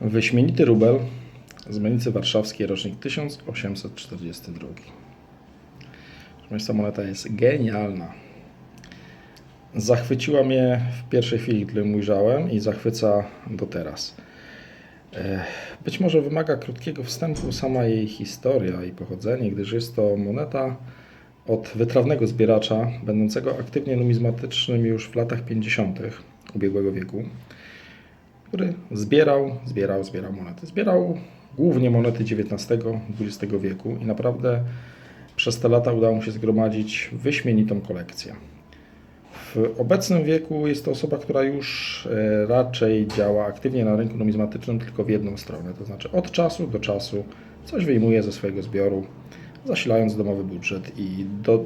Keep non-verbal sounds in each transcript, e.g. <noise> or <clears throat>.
Wyśmienity rubel z Menicy Warszawskiej, rocznik 1842. Proszę Państwa, moneta jest genialna. Zachwyciła mnie w pierwszej chwili, gdy ujrzałem i zachwyca do teraz. E, Być może wymaga krótkiego wstępu sama jej historia i pochodzenie, gdyż jest to moneta od wytrawnego zbieracza, będącego aktywnie numizmatycznym już w latach 50. ubiegłego wieku, który zbierał, zbierał, zbierał monety. Zbierał głównie monety XIX-XX wieku i naprawdę przez te lata udało mu się zgromadzić wyśmienitą kolekcję. W obecnym wieku jest to osoba, która już e, raczej działa aktywnie na rynku numizmatycznym tylko w jedną stronę, to znaczy od czasu do czasu coś wyjmuje ze swojego zbioru, zasilając domowy budżet i do,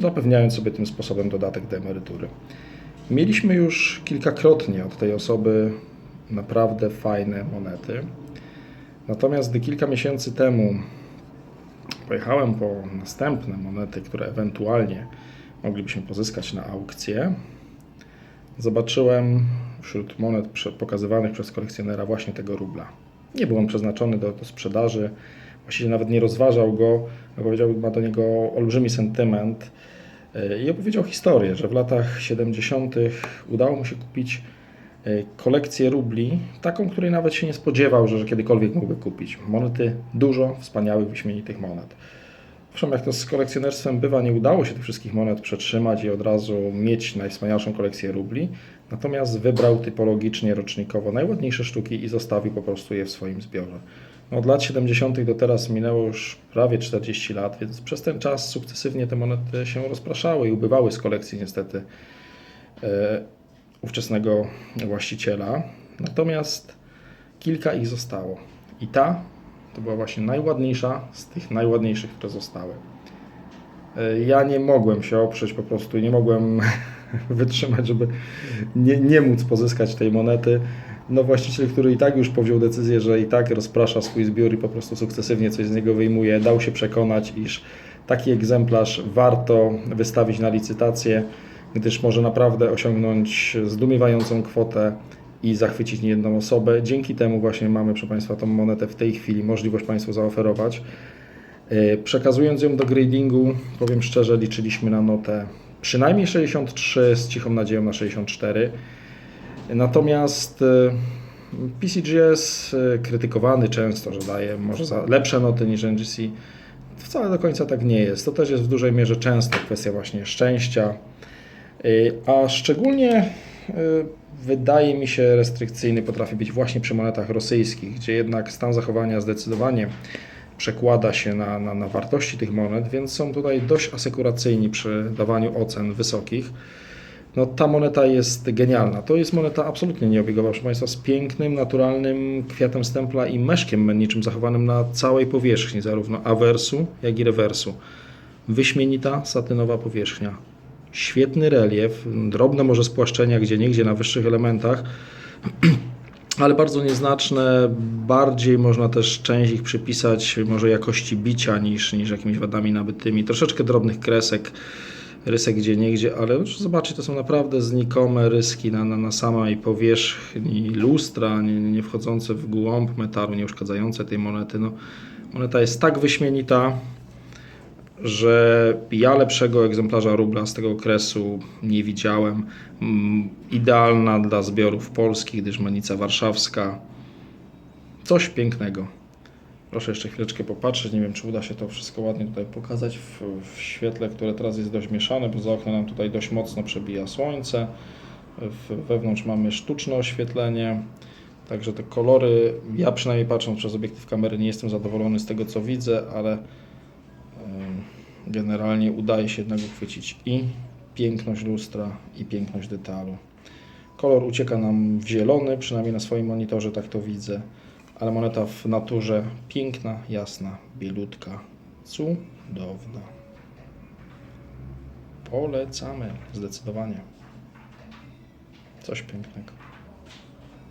zapewniając sobie tym sposobem dodatek do emerytury. Mieliśmy już kilkakrotnie od tej osoby naprawdę fajne monety. Natomiast gdy kilka miesięcy temu pojechałem po następne monety, które ewentualnie moglibyśmy pozyskać na aukcję, zobaczyłem wśród monet pokazywanych przez kolekcjonera właśnie tego rubla. Nie był on przeznaczony do, do sprzedaży, właściwie nawet nie rozważał go, powiedział, ma do niego olbrzymi sentyment yy, i opowiedział historię, że w latach 70. udało mu się kupić kolekcję rubli, taką, której nawet się nie spodziewał, że, że kiedykolwiek mógłby kupić. Monety, dużo wspaniałych, wyśmienitych monet. Owszem, jak to z kolekcjonerstwem bywa, nie udało się tych wszystkich monet przetrzymać i od razu mieć najwspanialszą kolekcję rubli, natomiast wybrał typologicznie, rocznikowo najładniejsze sztuki i zostawił po prostu je w swoim zbiorze. No, od lat 70. do teraz minęło już prawie 40 lat, więc przez ten czas sukcesywnie te monety się rozpraszały i ubywały z kolekcji niestety e, ówczesnego właściciela. Natomiast kilka ich zostało. I ta to była właśnie najładniejsza z tych najładniejszych, które zostały. E, Ja nie mogłem się oprzeć po prostu, nie mogłem <laughs> wytrzymać, żeby nie, nie móc pozyskać tej monety. No właściciel, który i tak już powziął decyzję, że i tak rozprasza swój zbiór i po prostu sukcesywnie coś z niego wyjmuje, dał się przekonać, iż taki egzemplarz warto wystawić na licytację, gdyż może naprawdę osiągnąć zdumiewającą kwotę i zachwycić niejedną osobę. Dzięki temu właśnie mamy, proszę Państwa, tą monetę w tej chwili możliwość Państwu zaoferować. Yy, Przekazując ją do gradingu, powiem szczerze, liczyliśmy na notę przynajmniej 63, z cichą nadzieją na 64. Natomiast yy, PCGS yy, krytykowany często, że daje może lepsze noty niż NGC, wcale do końca tak nie jest. To też jest w dużej mierze często kwestia właśnie szczęścia, a szczególnie yy, wydaje mi się restrykcyjny potrafi być właśnie przy monetach rosyjskich, gdzie jednak stan zachowania zdecydowanie przekłada się na, na, na wartości tych monet, więc są tutaj dość asekuracyjni przy dawaniu ocen wysokich. No, ta moneta jest genialna. To jest moneta absolutnie nieobiegowa, proszę Państwa, z pięknym, naturalnym kwiatem stempla i meszkiem menniczym zachowanym na całej powierzchni, zarówno awersu, jak i rewersu. Wyśmienita, satynowa powierzchnia. Świetny relief, drobne może spłaszczenia gdzie niegdzie na wyższych elementach, <clears throat> ale bardzo nieznaczne. Bardziej można też część ich przypisać może jakości bicia niż, niż jakimiś wadami nabytymi. Troszeczkę drobnych kresek, rysek gdzie niegdzie, ale zobaczcie, to są naprawdę znikome ryski na, na, na samej powierzchni lustra, nie, nie wchodzące w głąb metalu, nie uszkadzające tej monety. No, moneta jest tak wyśmienita, że ja lepszego egzemplarza rubla z tego okresu nie widziałem. Mm, Idealna dla zbiorów polskich, gdyż Menica Warszawska. Coś pięknego. Proszę jeszcze chwileczkę popatrzeć. Nie wiem, czy uda się to wszystko ładnie tutaj pokazać w, w świetle, które teraz jest dość mieszane, bo za oknem nam tutaj dość mocno przebija słońce. Wewnątrz mamy sztuczne oświetlenie. Także te kolory, ja przynajmniej patrząc przez obiektyw kamery, nie jestem zadowolony z tego, co widzę, ale generalnie udaje się jednak uchwycić i piękność lustra, i piękność detalu. Kolor ucieka nam w zielony, przynajmniej na swoim monitorze tak to widzę, ale moneta w naturze piękna, jasna, bielutka, cudowna. Polecamy, zdecydowanie. Coś pięknego.